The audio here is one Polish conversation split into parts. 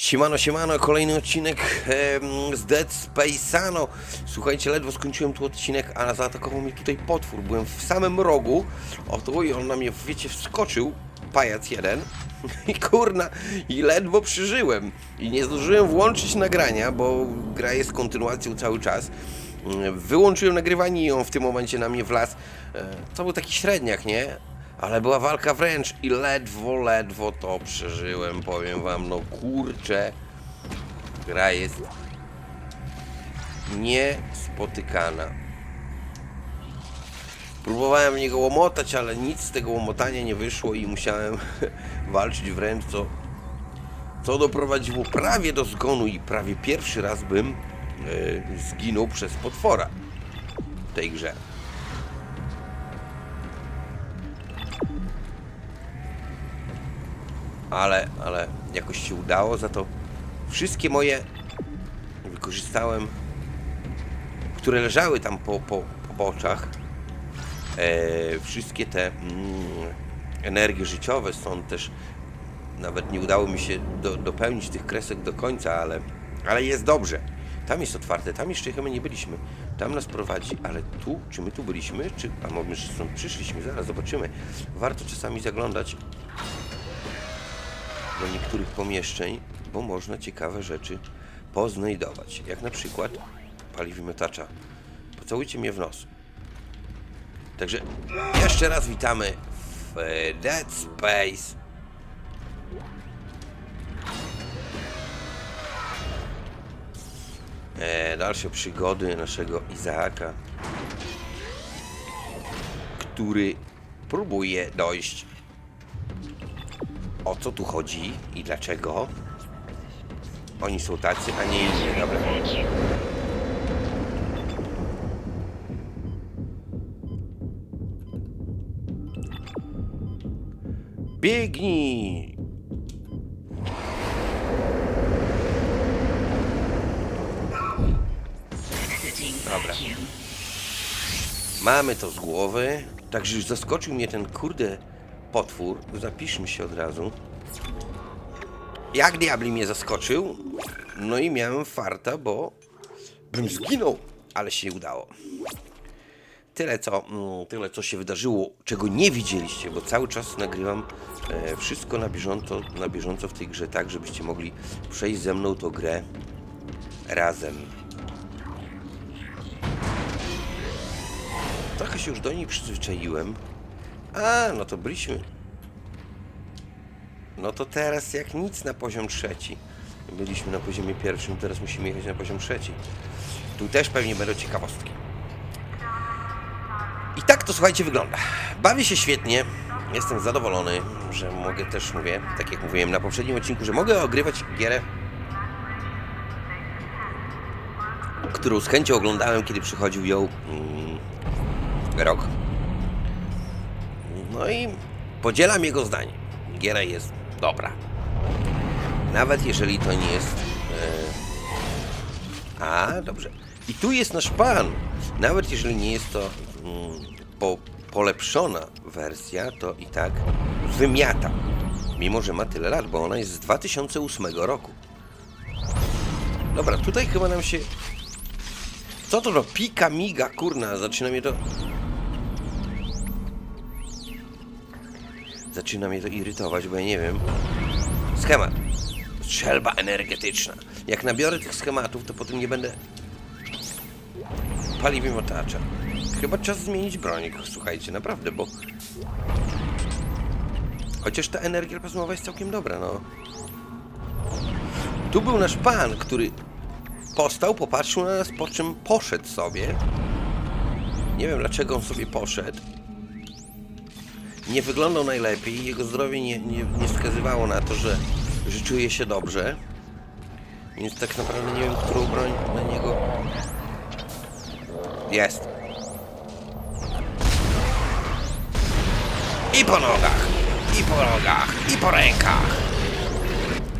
Siemano, siemano, kolejny odcinek z Dead Space'ano. Słuchajcie, ledwo skończyłem tu odcinek, a zaatakował mnie tutaj potwór. Byłem w samym rogu. Oto i on na mnie, wiecie, wskoczył. Pajac jeden. I kurna, i ledwo przeżyłem. I nie zdążyłem włączyć nagrania, bo gra jest kontynuacją cały czas. Wyłączyłem nagrywanie i on w tym momencie na mnie wlazł. E, To był taki średniak, nie? Ale była walka wręcz i ledwo, ledwo to przeżyłem, powiem wam, no kurczę. Gra jest niespotykana. Próbowałem w niego łomotać, ale nic z tego łomotania nie wyszło i musiałem walczyć wręcz, co, co doprowadziło prawie do zgonu i prawie pierwszy raz bym e, zginął przez potwora w tej grze. Ale, ale jakoś się udało, za to wszystkie moje wykorzystałem, które leżały tam po, po, po boczach, e, wszystkie te mm, energie życiowe, stąd też nawet nie udało mi się do, dopełnić tych kresek do końca, ale, ale jest dobrze. Tam jest otwarte, tam jeszcze chyba nie byliśmy. Tam nas prowadzi, ale tu, czy my tu byliśmy, czy, a może stąd przyszliśmy, zaraz zobaczymy. Warto czasami zaglądać do niektórych pomieszczeń, bo można ciekawe rzeczy poznajdować. Jak na przykład paliwimiotacza. Pocałujcie mnie w nos. Także jeszcze raz witamy w e, Dead Space. E, dalsze przygody naszego Izaaka, który próbuje dojść co tu chodzi i dlaczego oni są tacy, a nie inni. Dobra. Biegnij! Dobra. Mamy to z głowy. Także już zaskoczył mnie ten kurde potwór. Zapiszmy się od razu. Jak diabli mnie zaskoczył. No i miałem farta, bo bym zginął, ale się nie udało. Tyle co, mm, tyle co się wydarzyło, czego nie widzieliście, bo cały czas nagrywam e, wszystko na bieżąco, na bieżąco w tej grze, tak żebyście mogli przejść ze mną tą grę razem. Trochę się już do niej przyzwyczaiłem. A, no to byliśmy. No to teraz jak nic na poziom trzeci. Byliśmy na poziomie pierwszym, teraz musimy jechać na poziom trzeci. Tu też pewnie będą ciekawostki. I tak to słuchajcie wygląda. Bawię się świetnie. Jestem zadowolony, że mogę też mówię, tak jak mówiłem na poprzednim odcinku, że mogę ogrywać gierę, którą z chęcią oglądałem, kiedy przychodził ją mm, rok. No i podzielam jego zdanie. Giera jest dobra. Nawet jeżeli to nie jest. E... A, dobrze. I tu jest nasz pan. Nawet jeżeli nie jest to mm, po, polepszona wersja, to i tak wymiata. Mimo, że ma tyle lat, bo ona jest z 2008 roku. Dobra, tutaj chyba nam się. Co to to? Pika, miga, kurna, zaczyna mnie to. Zaczyna mnie to irytować, bo ja nie wiem. Schemat. Strzelba energetyczna. Jak nabiorę tych schematów, to potem nie będę paliwem otacza. Chyba czas zmienić broń, słuchajcie, naprawdę, bo... Chociaż ta energia plazmowa jest całkiem dobra, no. Tu był nasz pan, który postał, popatrzył na nas, po czym poszedł sobie. Nie wiem, dlaczego on sobie poszedł nie wyglądał najlepiej, jego zdrowie nie, nie, nie wskazywało na to, że, że czuje się dobrze. Więc tak naprawdę nie wiem, którą broń na niego jest. I po nogach, i po nogach, i po rękach,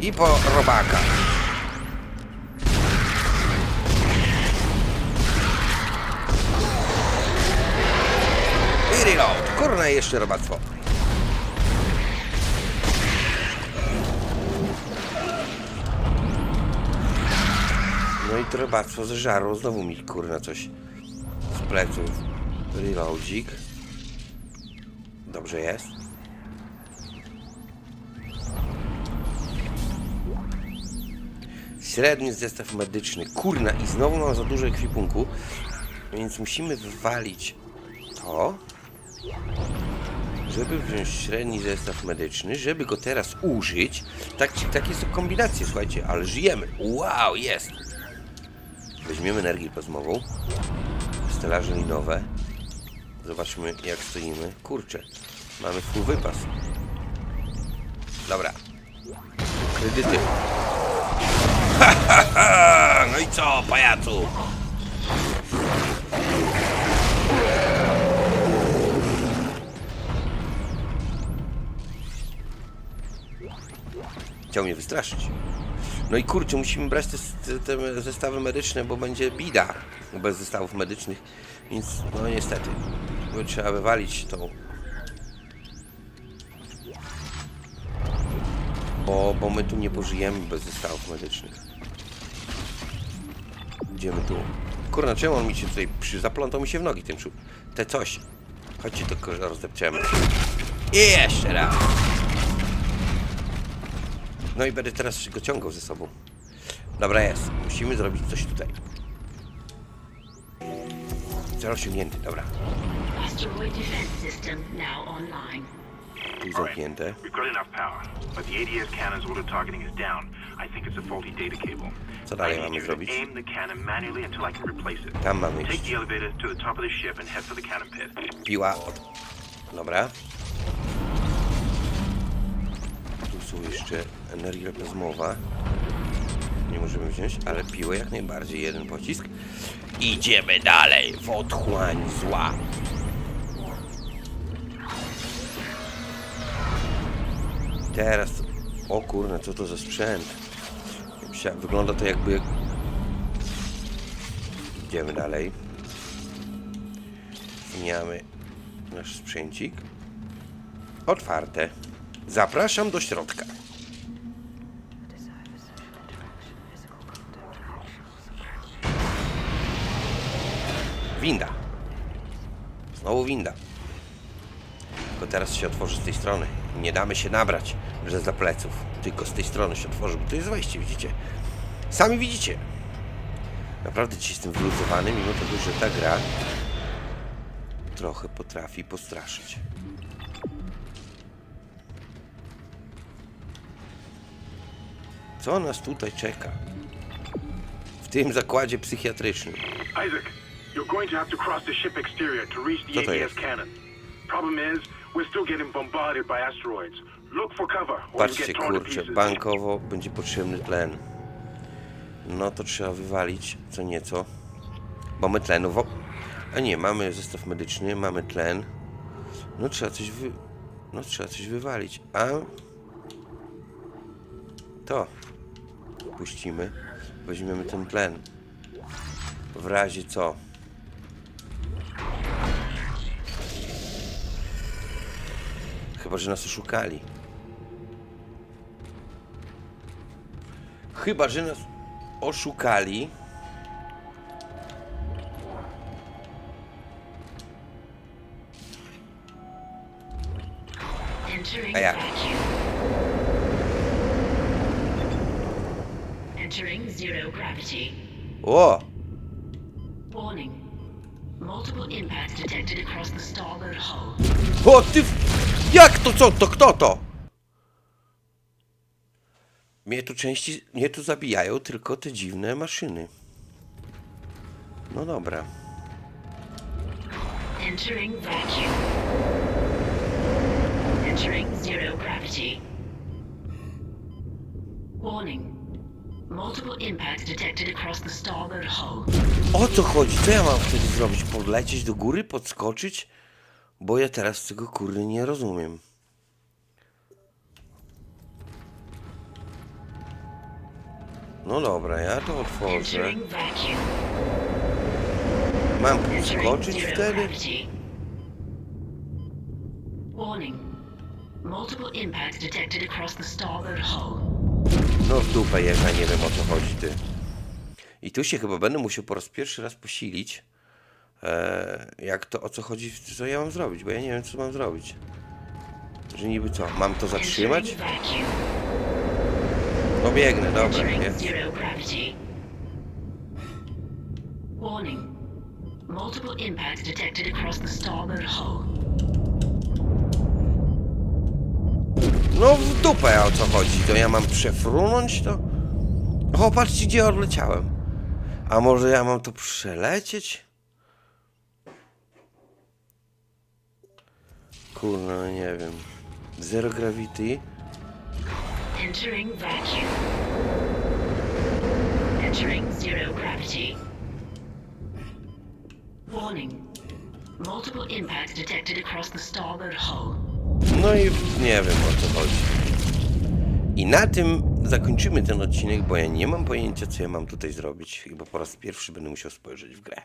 i po robakach. I reload. Jeszcze robactwo. i to rybactwo zeżarło. Znowu mi kurna coś z pleców. Reloadzik. Dobrze jest. Średni zestaw medyczny. Kurna i znowu mam za dużo ekwipunku. Więc musimy wywalić to. Żeby wziąć średni zestaw medyczny, żeby go teraz użyć. Tak, takie są kombinacje, słuchajcie, ale żyjemy. Wow, jest! Weźmiemy energię plazmową. Stelaże linowe. Zobaczmy jak stoimy. Kurczę, mamy full wypas. Dobra. Kredyty. Ha, ha, ha! No i co, pajacu? Chciał mnie wystraszyć. No i kurczę, musimy brać te, te, zestawy medyczne, bo będzie bida bez zestawów medycznych. Więc no niestety, bo trzeba wywalić tą. Bo, bo my tu nie pożyjemy bez zestawów medycznych. Idziemy tu. Kurna, czemu on mi się tutaj przy... zaplątał mi się w nogi tym czu... Te coś. Chodźcie, tylko rozdepczemy. I jeszcze raz. No i będę teraz go ciągał ze sobą. Dobra jest. Musimy zrobić coś tutaj. Cel osiągnięty, dobra. Asteroid defense system now online. Tu zamknięte. We've got enough power, but the ADS cannon's auto targeting is down. I think it's a faulty data cable. Co dalej I mamy you to zrobić? aim the cannon manually until I can replace it. Tam mamy Take iść. the elevator to the top of the ship and head for the cannon pit. Piła od... Dobra. Są jeszcze energia plazmowa. Nie możemy wziąć, ale piłę jak najbardziej. Jeden pocisk. Idziemy dalej w otchłań zła. Teraz... O kurna, co to za sprzęt? Wygląda to jakby... Idziemy dalej. Zmieniamy nasz sprzęcik. Otwarte. Zapraszam do środka. Winda. Znowu winda. Tylko teraz się otworzy z tej strony. Nie damy się nabrać, że za pleców. Tylko z tej strony się otworzy, bo to jest wejście, widzicie? Sami widzicie. Naprawdę dzisiaj jestem wyluzowany, mimo tego, że ta gra trochę potrafi postraszyć. Co nas tutaj czeka? W tym zakładzie psychiatrycznym. Isaac, you're going to have to cross the ship exterior to reach the Co to ADS jest? cannon. Problem is, we're still getting bombarded by asteroids. Look for cover, or you Patrzcie, get torn to kurczę, pieces. bankowo będzie potrzebny tlen. No to trzeba wywalić co nieco. Mamy tlenu. Wo... A nie, mamy zestaw medyczny, mamy tlen. No trzeba coś wy... No trzeba coś wywalić. A... To. Puścimy. Weźmiemy ten tlen. W razie co. Chyba, że nas oszukali. Chyba, że nas oszukali. Entering Ah, ja. vacuum. Entering zero gravity. O! Warning. Multiple impacts detected across the starboard hull. O ty... Jak to co? To kto to? Mnie tu części... Mnie tu zabijają tylko te dziwne maszyny. No dobra. Entering vacuum. Entering zero gravity. Warning. Multiple impacts detected across the starboard hull. O co chodzi? Co ja mam wtedy zrobić? Podlecieć do góry? Podskoczyć? Bo ja teraz tego kurde nie rozumiem. No dobra, ja to otworzę. Entering vacuum. Mam Entering podskoczyć zero wtedy? gravity. Warning. Multiple impacts detected across the starboard hull. No w dupę jeżdża, nie wiem o co chodzi ty. I tu się chyba będę musiał po raz pierwszy raz posilić. E, jak to, o co chodzi, co ja mam zrobić, bo ja nie wiem, co mam zrobić. Że niby co, mam to zatrzymać? No biegnę, dobra, jest. Warning. Multiple impacts detected across the starboard hull. No w dupę, o co chodzi, to ja mam przefrunąć to? O, patrzcie, gdzie odleciałem. A może ja mam to przelecieć? Kurno, no nie wiem. Zero gravity. Entering vacuum. Entering zero gravity. Warning. Multiple impacts detected across the starboard hull. No i nie wiem o co chodzi. I na tym zakończymy ten odcinek, bo ja nie mam pojęcia, co ja mam tutaj zrobić. Chyba po raz pierwszy będę musiał spojrzeć w grę.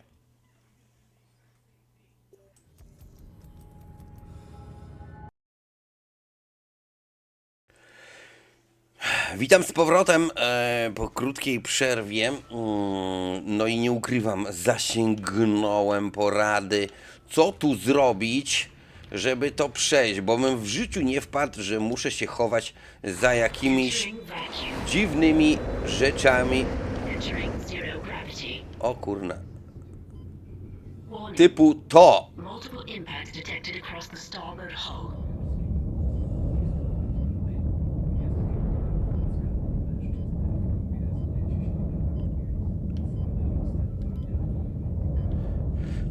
Witam z powrotem e, po krótkiej przerwie. Mm, no i nie ukrywam, zasięgnąłem porady, co tu zrobić, żeby to przejść, bo bym w życiu nie wpadł, że muszę się chować za jakimiś dziwnymi rzeczami. O kurna. Typu to.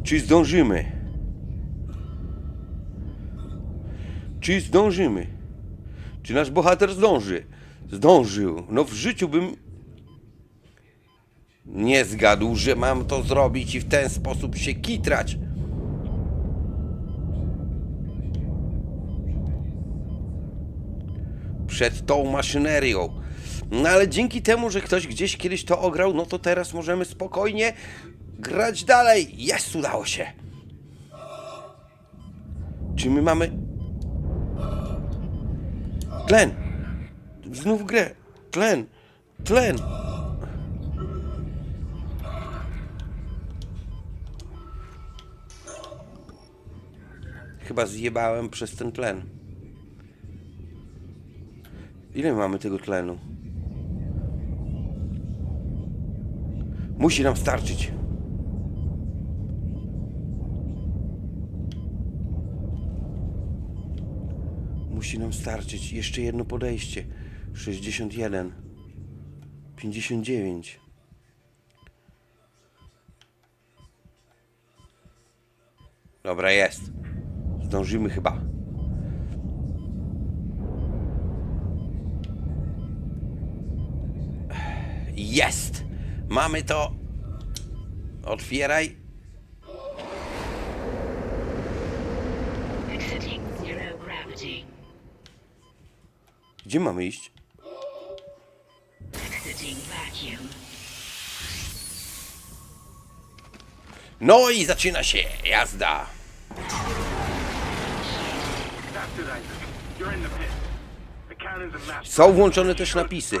Czy zdążymy? Czy zdążymy? Czy nasz bohater zdąży? Zdążył. No w życiu bym nie zgadł, że mam to zrobić i w ten sposób się kitrać. Przed tą maszynerią. No ale dzięki temu, że ktoś gdzieś kiedyś to ograł, no to teraz możemy spokojnie grać dalej. Jest, udało się. Czy my mamy... Tlen! Znów grę. Tlen. Tlen. Chyba zjebałem przez ten tlen. Ile mamy tego tlenu? Musi nam starczyć. Musi nam starczyć. Jeszcze jedno podejście. 61. 59. Dobra, jest. Zdążymy chyba. Jest! Mamy to. Otwieraj. Gdzie mamy iść? No i zaczyna się jazda. Są włączone też napisy.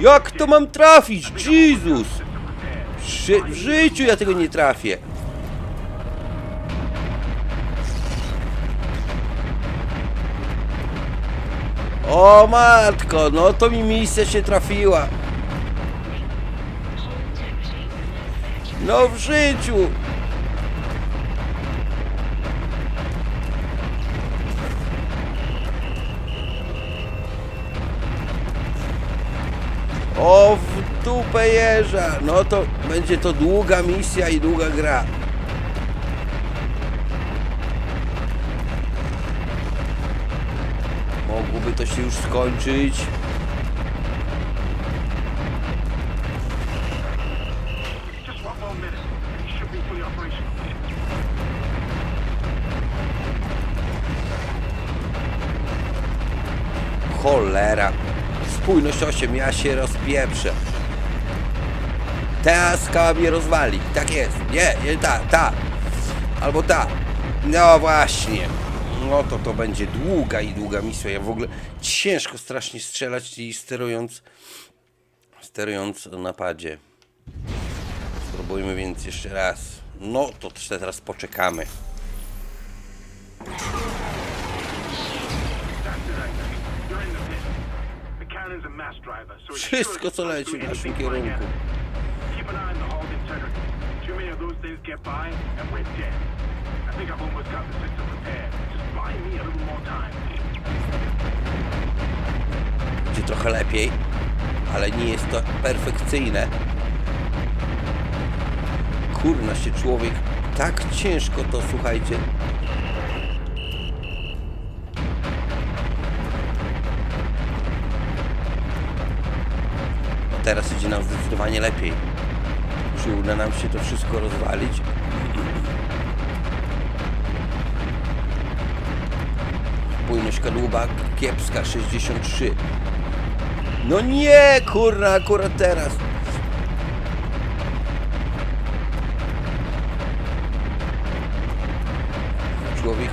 Jak to mam trafić? Jezus! W życiu ja tego nie trafię. O matko, no to mi misja się trafiła. No w życiu. O w dupę jeża. No to będzie to długa misja i długa gra. Mogłoby to się już skończyć. Cholera. Spójność 8, ja się rozpieprzę. Ta skała mnie rozwali. Tak jest. Nie, nie ta, ta. Albo ta. No właśnie. No to to będzie długa i długa misja. Ja w ogóle ciężko strasznie strzelać i sterując sterując na padzie. Spróbujmy więc jeszcze raz. No to teraz poczekamy. Wszystko co leci w naszym kierunku. Too many of those things get by, and we're dead. I think I've almost got the system repaired. Będzie trochę lepiej, ale nie jest to perfekcyjne. Kurna się człowiek, tak ciężko to słuchajcie. Teraz idzie nam zdecydowanie lepiej. Czy uda nam się to wszystko rozwalić? Płynność kadłuba kiepska 63. No nie, kurna, akurat teraz. Człowiek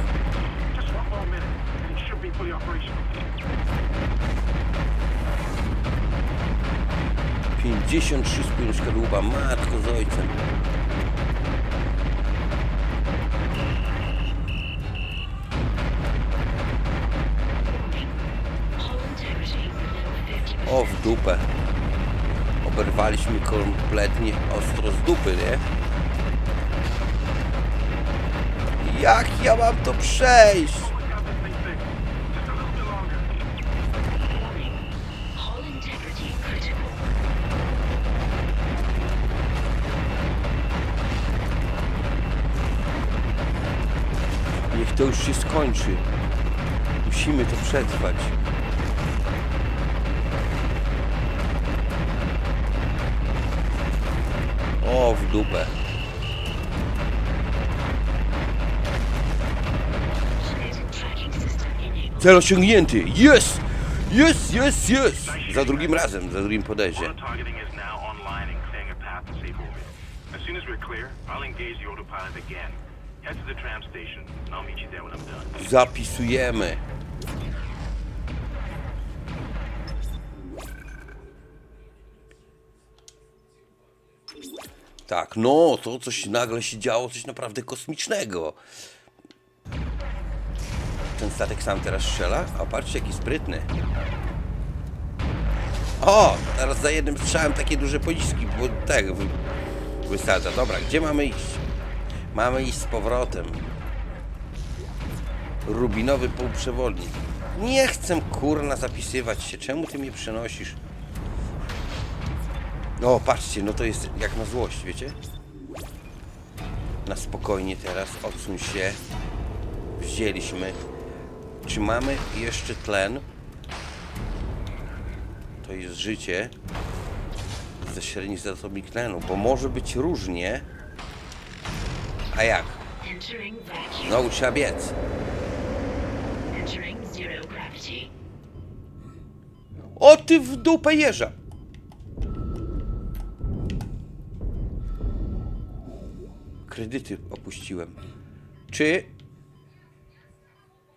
operational. 53 spójność kadłuba, matko z ojcem. Dupę. Oberwaliśmy kompletnie ostro z dupy, nie? Jak ja mam to przejść? Niech to już się skończy. Musimy to przetrwać. O, w dupę. Cel osiągnięty! Jest! Jest, jest, jest! Za drugim razem, za drugim podejście. Auto Tak, no, to coś nagle się działo, coś naprawdę kosmicznego. Ten statek sam teraz strzela? A patrzcie, jaki sprytny. O, teraz za jednym strzałem takie duże pociski, bo tak wy, wysadza. Dobra, gdzie mamy iść? Mamy iść z powrotem. Rubinowy półprzewodnik. Nie chcę kurna zapisywać się. Czemu ty mnie przenosisz? No, patrzcie, no to jest jak na złość, wiecie? Na spokojnie teraz, odsuń się. Wzięliśmy. Czy mamy jeszcze tlen? To jest życie ze średnich zasobnik tlenu, bo może być różnie. A jak? No, trzeba biec. O ty w dupę jeża! Kredyty opuściłem. Czy...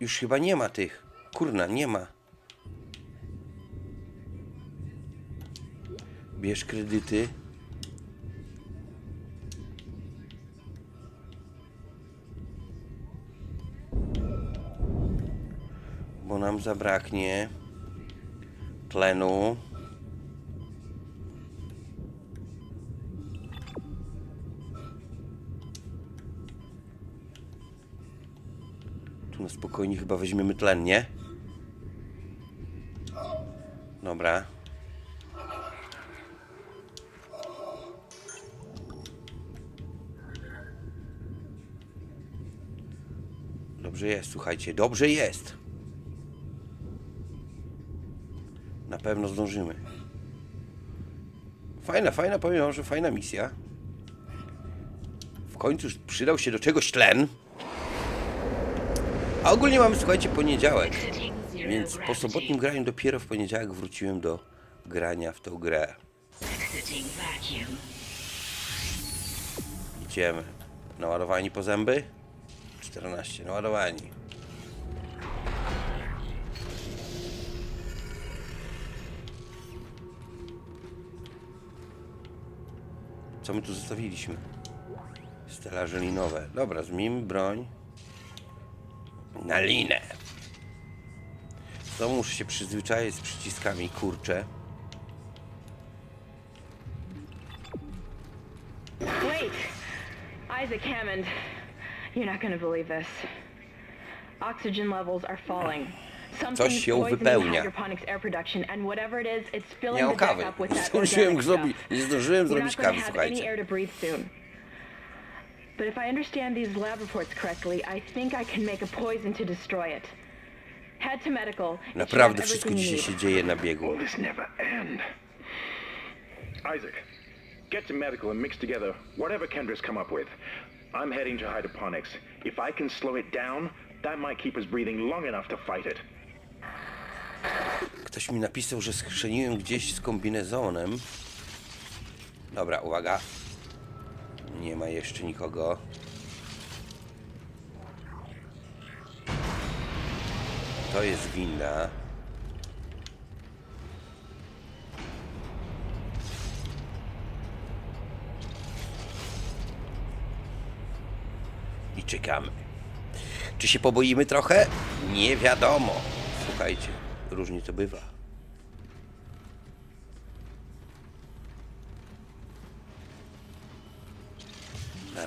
Już chyba nie ma tych. Kurna, nie ma. Bierz kredyty. Bo nam zabraknie tlenu. Spokojnie chyba weźmiemy tlen, nie? Dobra. Dobrze jest, słuchajcie, dobrze jest. Na pewno zdążymy. Fajna, fajna, powiem wam, że fajna misja. W końcu przydał się do czegoś tlen. A ogólnie mamy, słuchajcie, poniedziałek. Więc po sobotnim graniu dopiero w poniedziałek wróciłem do grania w tą grę. Idziemy. Naładowani po zęby? 14, naładowani. Co my tu zostawiliśmy? Stelaże linowe. Dobra, zmienimy broń. Na linę. Znowu muszę się przyzwyczaić z przyciskami, kurczę. Wait! Isaac Hammond. You're not gonna believe this. Oxygen levels are falling. Coś się wypełnia. Nie mam kawy. zdążyłem, zrobić, nie zdążyłem zrobić kawy, słuchajcie. But if I understand these lab reports correctly, I think I can make a poison to destroy it. Head to medical. Naprawdę wszystko dzisiaj się dzieje na biegu. Will this never end? Isaac, get to medical and mix together whatever Kendra's come up with. I'm heading to hydroponics. If I can slow it down, that might keep us breathing long enough to fight it. Ktoś mi napisał, że skrzeniłem gdzieś z kombinezonem. Dobra, uwaga. Nie ma jeszcze nikogo. To jest winda. I czekamy. Czy się poboimy trochę? Nie wiadomo. Słuchajcie, różnie to bywa.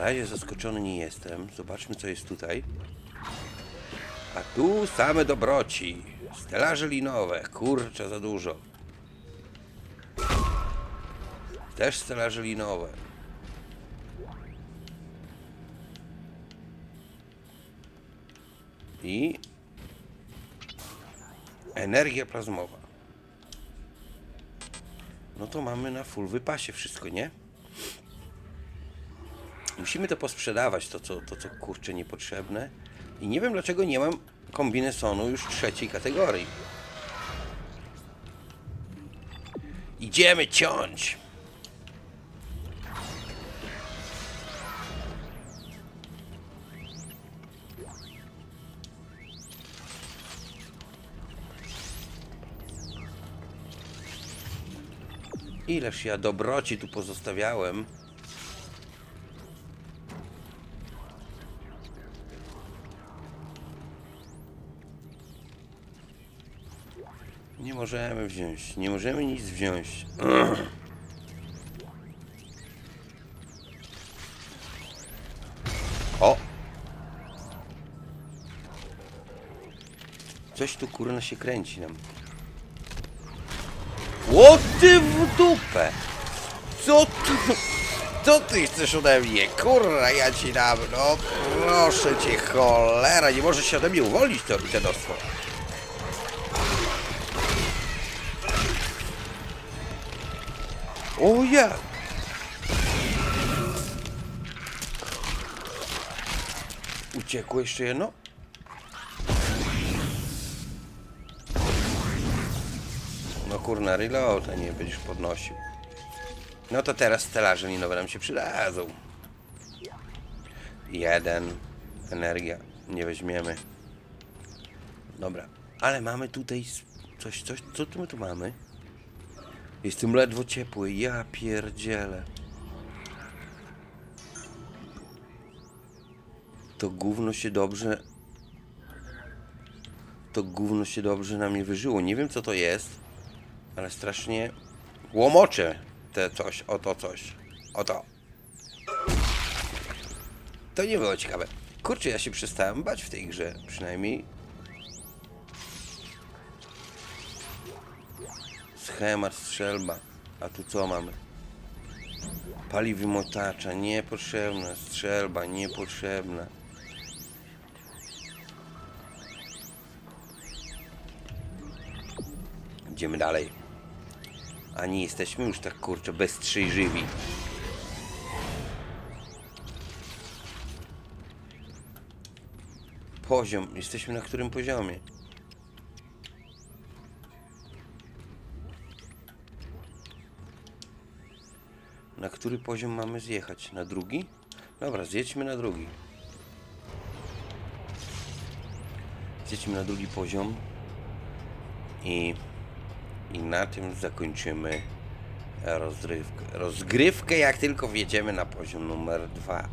Razie zaskoczony nie jestem. Zobaczmy, co jest tutaj. A tu same dobroci. Stelaże linowe. Kurczę, za dużo. Też stelaże linowe. I energia plazmowa. No to mamy na full wypasie wszystko, nie? Musimy to posprzedawać, to co, to co kurczę niepotrzebne. I nie wiem dlaczego nie mam kombinezonu już trzeciej kategorii. Idziemy ciąć! Ileż ja dobroci tu pozostawiałem. Możemy wziąć, nie możemy nic wziąć. O! Coś tu kurna się kręci nam. O ty w dupę! Co tu? Co ty chcesz ode mnie? Kurwa, ja ci dam, no proszę cię, cholera, nie możesz się ode mnie uwolnić, to dziadostwo. O ja! Uciekło jeszcze jedno? No kurna, reload, a nie będziesz podnosił. No to teraz stelaże linowe nam się przydadzą. Jeden. Energia. Nie weźmiemy. Dobra. Ale mamy tutaj coś, coś, co tu my tu mamy? Jestem ledwo ciepły, ja pierdzielę. To gówno się dobrze... To gówno się dobrze na mnie wyżyło. Nie wiem co to jest, ale strasznie łomocze te coś, o to coś. O to. To nie było ciekawe. Kurczę, ja się przestałem bać w tej grze, przynajmniej. Schemat, strzelba. A tu co mamy? Paliwy motacza, niepotrzebna. Strzelba, niepotrzebna. Idziemy dalej. A nie jesteśmy już tak kurczę bezstrzyjżywi. Poziom. Jesteśmy na którym poziomie? Na który poziom mamy zjechać? Na drugi? Dobra, zjedźmy na drugi. Zjedźmy na drugi poziom i, i na tym zakończymy rozrywkę, rozgrywkę jak tylko wjedziemy na poziom numer dwa.